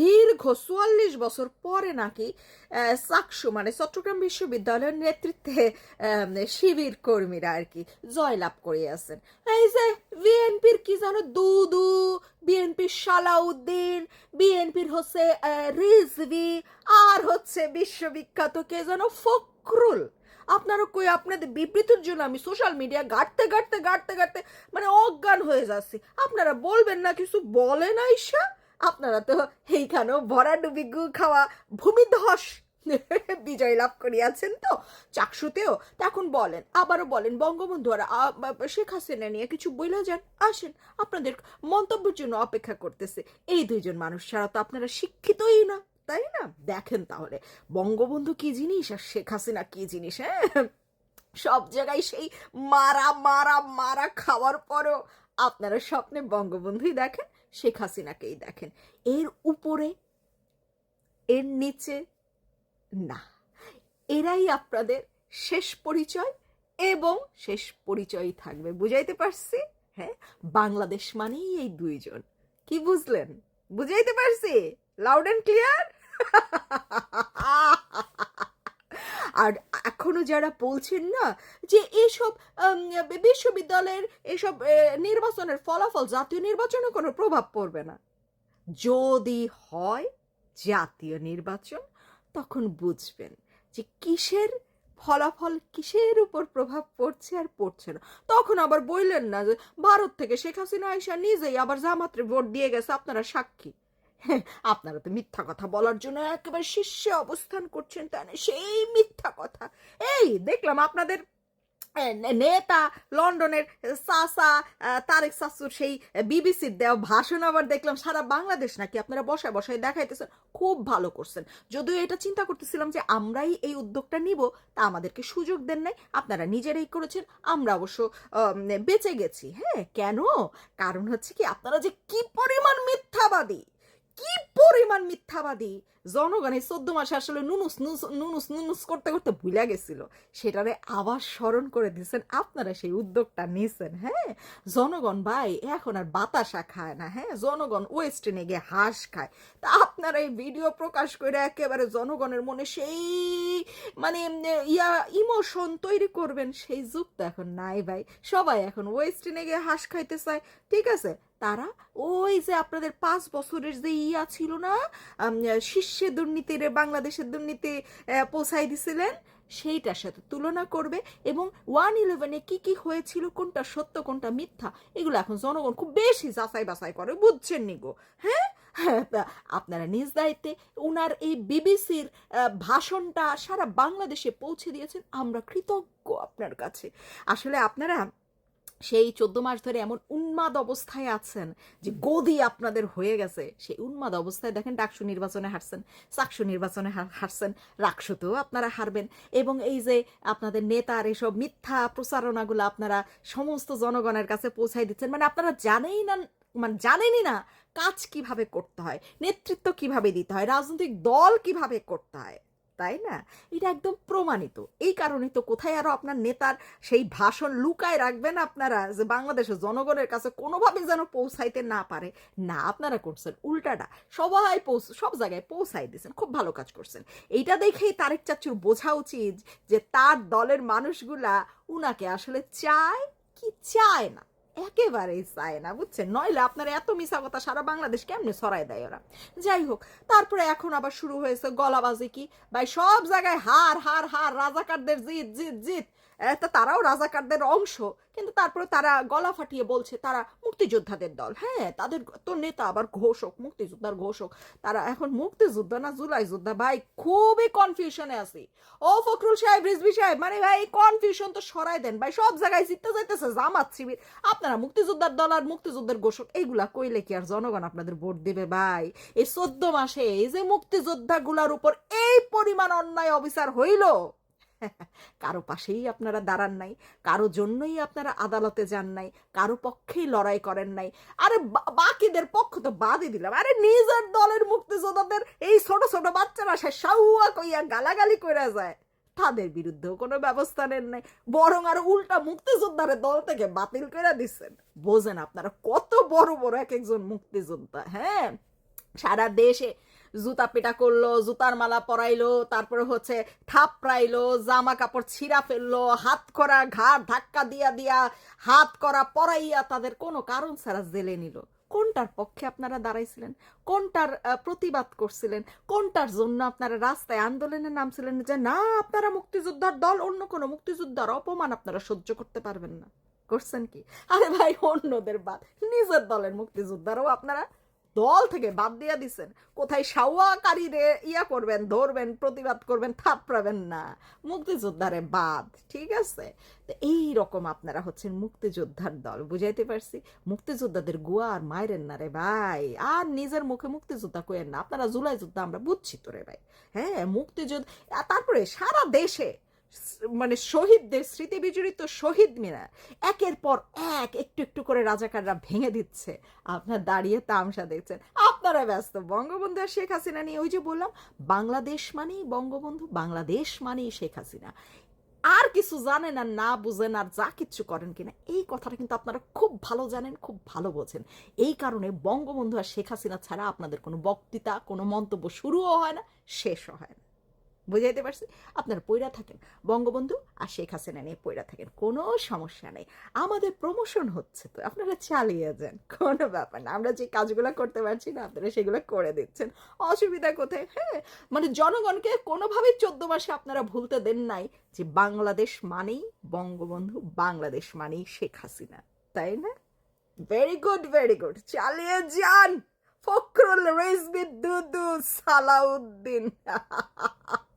দীর্ঘ চুয়াল্লিশ বছর পরে নাকি চাকসু মানে চট্টগ্রাম বিশ্ববিদ্যালয়ের নেতৃত্বে শিবির কর্মীরা আর কি জয়লাভ করিয়াছেন এই যে বিএনপির কি জানো দুদু, বিএনপির সালাউদ্দিন, বিএনপির হচ্ছে রিজভি, আর হচ্ছে বিশ্ববিখ্যাত কে যেন ফখরুল। আপনারা কই, আপনাদের বিবৃতির জন্য আমি সোশ্যাল মিডিয়া ঘাটতে ঘাটতে ঘাটতে ঘাটতে মানে অজ্ঞান হয়ে যাচ্ছি। আপনারা বলবেন না, কিছু বলেন আইসা আপনারা তো এইখানেও ভরাডুবি গু খাওয়া ভূমিধস বিজয় লাভ করিয়াছেন তো? চাকসুতেও? তা এখন বলেন, আবারও বলেন বঙ্গবন্ধু আর শেখ হাসিনা নিয়ে কিছু বইলা যান, আসেন, আপনাদের মন্তব্যের জন্য অপেক্ষা করতেছে। এই দুইজন মানুষ ছাড়া তো আপনারা শিক্ষিতই না, তাই না? দেখেন তাহলে, বঙ্গবন্ধু কি জিনিস আর শেখ হাসিনা কি জিনিস হ্যাঁ? সব জায়গায় সেই মারা মারা মারা খাওয়ার পরও আপনারা স্বপ্নে বঙ্গবন্ধুই দেখেন শেখ হাসিনাকেই দেখেন। এর উপরে, এর নিচে, না। এরাই আপনাদের শেষ পরিচয় এবং শেষ পরিচয়ই থাকবে। বুঝাইতে পারছি? হ্যাঁ? বাংলাদেশ মানেই এই দুইজন। কি বুঝলেন? বুঝাইতে পারছি? লাউড অ্যান্ড ক্লিয়ার এখনও যারা বলছেন না যে এসব বিশ্ববিদ্যালয়ের এসব নির্বাচনের ফলাফল, জাতীয় নির্বাচনে কোনো প্রভাব পড়বে না। যদি হয় জাতীয় নির্বাচন, তখন বুঝবেন যে কিসের ফলাফল, কিসের উপর প্রভাব পড়ছে আর পড়ছে না। তখন আবার বললেন না যে, ভারত থেকে শেখ হাসিনা আইসা নিজেই আবার জামাত্রে ভোট দিয়ে গেছে, আপনারা সাক্ষী। আপনারা তো মিথ্যা কথা বলার জন্য একেবারে শীর্ষে অবস্থান করছেন, তাই না? সেই মিথ্যা কথা। এই, দেখলাম আপনাদের নেতা লন্ডনের সাসা তারেক সাসুর সেই বিবিসির দেওয়া ভাষণ আবার দেখলাম, সারা বাংলাদেশ নাকি আপনারা বসায় বসায় দেখাইতেছেন, খুব ভালো করছেন। যদিও এটা চিন্তা করতেছিলাম যে আমরাই এই উদ্যোগটা নিব, তা আমাদেরকে সুযোগ দেন নাই, আপনারা নিজেরাই করেছেন, আমরা অবশ্য বেঁচে গেছি। হ্যাঁ কেন? কারণ হচ্ছে কি, আপনারা যে কি পরিমাণ মিথ্যাবাদী! কি পরিমাণ মিথ্যাবাদী? জনগণের চোদ্দ মাসে আসলে নুনুস নুস নুনুস নুনুস করতে করতে ভুলে গেছিল। সেটারে আবার স্মরণ করে দিয়েছেন আপনারা সেই উদ্যোগটা নিয়েছেন হ্যাঁ? জনগণ ভাই এখন আর বাতাসা খায় না হ্যাঁ? জনগণ ওয়েস্টার্নে গিয়ে হাঁস খায়। তা আপনারা এই ভিডিও প্রকাশ করে একেবারে জনগণের মনে সেই মানে ইয়া ইমোশন তৈরি করবেন। সেই যুগ তো এখন নাই ভাই। সবাই এখন ওয়েস্টার্নে গিয়ে হাঁস খাইতে চায় ঠিক আছে? তারা ওই যে আপনাদের পাঁচ বছরের যে ইয়া ছিল না আম, শীর্ষে দুর্নীতির বাংলাদেশের দুর্নীতি পৌঁছাই দিছিলেন সেইটার সাথে তুলনা করবে এবং ওয়ান ইলেভেনে কি কি হয়েছিল কোনটা সত্য কোনটা মিথ্যা এগুলো এখন জনগণ খুব বেশি যাচাই বাছাই করে বুঝছেন নি গো? হ্যাঁ? হ্যাঁ, আপনারা নিজ দায়িত্বে উনার এই বিবিসির ভাষণটা সারা বাংলাদেশে পৌঁছে দিয়েছেন আমরা কৃতজ্ঞ আপনার কাছে। আসলে আপনারা সেই চোদ্দ মাস ধরে এমন উন্মাদ অবস্থায় আছেন যে গদি আপনাদের হয়ে গেছে। সেই উন্মাদ অবস্থায় দেখেন ডাকসু নির্বাচনে হারছেন চাকসু নির্বাচনে হার- হারছেন রাকসুতেও আপনারা হারবেন এবং এই যে আপনাদের নেতার এসব মিথ্যা প্রচারণাগুলো আপনারা সমস্ত জনগণের কাছে পৌঁছাই দিচ্ছেন মানে আপনারা জানেই না মানে জানেনই না কাজ কীভাবে করতে হয় নেতৃত্ব কীভাবে দিতে হয় রাজনৈতিক দল কীভাবে করতে হয়। তাই না? এটা একদম প্রমাণিত। এই কারণে তো কোথায় আরও আপনার নেতার সেই ভাষণ লুকায় রাখবেন আপনারা যে বাংলাদেশের জনগণের কাছে কোনোভাবে যেন পৌঁছাইতে না পারে। না, আপনারা করছেন উল্টাটা। সবাই পৌঁছ, সব জায়গায় পৌঁছাই দিয়েছেন, খুব ভালো কাজ করছেন। এইটা দেখেই তারেক চাচুর বোঝা উচিত যে তার দলের মানুষগুলা উনাকে আসলে চায় কি চায় না। একেবারেই চায় না, বুঝছেন? নইলে আপনার এত মিশা কথা সারা বাংলাদেশ কেমনে ছড়াই দেয় ওরা? যাই হোক, তারপরে এখন আবার শুরু হয়েছে গলাবাজি কি? ভাই, সব জায়গায় হার হার হার, রাজাকারদের জিত জিত জিত। তারাও রাজাকারদের অংশ, কিন্তু তারপরে তারা গলা ফাটিয়ে বলছে, তারা মুক্তিযোদ্ধাদের দল। হ্যাঁ তাদের তো নেতা আবার ঘোষক, মুক্তিযোদ্ধার ঘোষক। তারা এখন মুক্তিযোদ্ধা না জুলাই যোদ্ধা ভাই, খুবই কনফিউশনে আছি। ও ফখরুল সাহেব রিজবি সাহেব মানে ভাই কনফিউশন তো সরাই দেন। ভাই, সব জায়গায় জিততে যাইতেছে, জামাত শিবির। আপনারা মুক্তিযোদ্ধার দল আর মুক্তিযোদ্ধার ঘোষক, এইগুলা কইলে কি আর জনগণ আপনাদের ভোট দেবে, ভাই? এই চোদ্দ মাসে এই যে মুক্তিযোদ্ধাগুলার উপর এই পরিমাণ অন্যায় অবিচার হইল কারও পাশেই আপনারা দাঁড়ান নাই, কারও জন্যই আপনারা আদালতে যান নাই, কারও পক্ষেই লড়াই করেন নাই। আরে বাকিদের পক্ষ তো বাদই দিলাম। আরে নিজের দলের মুক্তিযোদ্ধাদের এই ছোট ছোট বাচ্চারা সে সাউয়া কইয়া গালাগালি করে যায়। তাদের বিরুদ্ধেও কোনো ব্যবস্থা নেন নাই, বরং আর উল্টা মুক্তিযোদ্ধারে দল থেকে বাতিল করে দিচ্ছেন বোঝেন আপনারা কত বড় বড় এক একজন মুক্তিযোদ্ধা হ্যাঁ? সারা দেশে জুতা পেটা করল, জুতার মালা পরাইলো, তারপরে হচ্ছে থাপড়াইলো জামা কাপড় ছিঁড়া ফেলল, হাত করা ঘাড় ধাক্কা দিয়া দিয়া, হাত করা পরাইয়া তাদের কোনো কারণ ছাড়া জেলে নিল। কোনটার পক্ষে আপনারা দাঁড়াইছিলেন? কোনটার প্রতিবাদ করছিলেন? কোনটার জন্য আপনারা রাস্তায় আন্দোলনে নামছিলেন যে, না, আপনারা মুক্তিযোদ্ধার দল, অন্য কোনো মুক্তিযোদ্ধার অপমান আপনারা সহ্য করতে পারবেন না করছেন কি? আরে ভাই, অন্যদের বাদ। নিজের দলের মুক্তিযোদ্ধারও আপনারা দল থেকে বাদ দিয়ে দিছেন। কোথায় সাওয়াকারীরে ইয়া করবেন, ধরবেন, প্রতিবাদ করবেন, থাপড়াবেন না। মুক্তিযোদ্ধারে বাদ, ঠিক আছে? তো এই রকম আপনারা হচ্ছেন মুক্তিযোদ্ধার দল, বুঝাইতে পারছি? মুক্তিযোদ্ধাদের গুয়া আর মায়ের না রে ভাই। আর নিজের মুখে মুক্তিযোদ্ধা কইেন না। আপনারা জুলাই যুদ্ধ আমরা বুঝছি তো রে ভাই। হ্যাঁ মুক্তিযোদ্ধা তারপরে সারা দেশে মানে শহীদদের স্মৃতি বিজড়িত শহীদ মিনার, একের পর এক একটু একটু করে রাজাকাররা ভেঙে দিচ্ছে। আপনার দাঁড়িয়ে তামসা দেখছেন। আপনারা ব্যস্ত। বঙ্গবন্ধু আর শেখ হাসিনা নিয়ে ওই যে বললাম, বাংলাদেশ মানেই বঙ্গবন্ধু, বাংলাদেশ মানেই শেখ হাসিনা। আর কিছু জানেন আর না বুঝেন আর যা কিচ্ছু করেন কিনা, এই কথাটা কিন্তু আপনারা খুব ভালো জানেন, খুব ভালো বোঝেন। এই কারণে বঙ্গবন্ধু আর শেখ হাসিনা ছাড়া আপনাদের কোনো বক্তৃতা, কোনো মন্তব্য শুরুও হয় না, শেষও হয় না। বুঝাইতে পারছি? আপনারা পইরা থাকেন। বঙ্গবন্ধু আর শেখ হাসিনা নিয়ে পইরা থাকেন। কোনো সমস্যা নেই। আমাদের প্রমোশন হচ্ছে তো। আপনারা চালিয়ে যান। কোনো ব্যাপার না। আমরা যে কাজগুলো করতে পারছি না, আপনারা সেগুলো করে দিচ্ছেন। অসুবিধা কোথায়? হ্যাঁ? মানে জনগণকে কোনোভাবেই চোদ্দ মাসে আপনারা ভুলতে দেন নাই যে বাংলাদেশ মানেই বঙ্গবন্ধু, বাংলাদেশ মানেই শেখ হাসিনা। তাই না? ভেরি গুড ভেরি গুড চালিয়ে যান! ফখরুল রেজবি দুদু সালাউদ্দিন।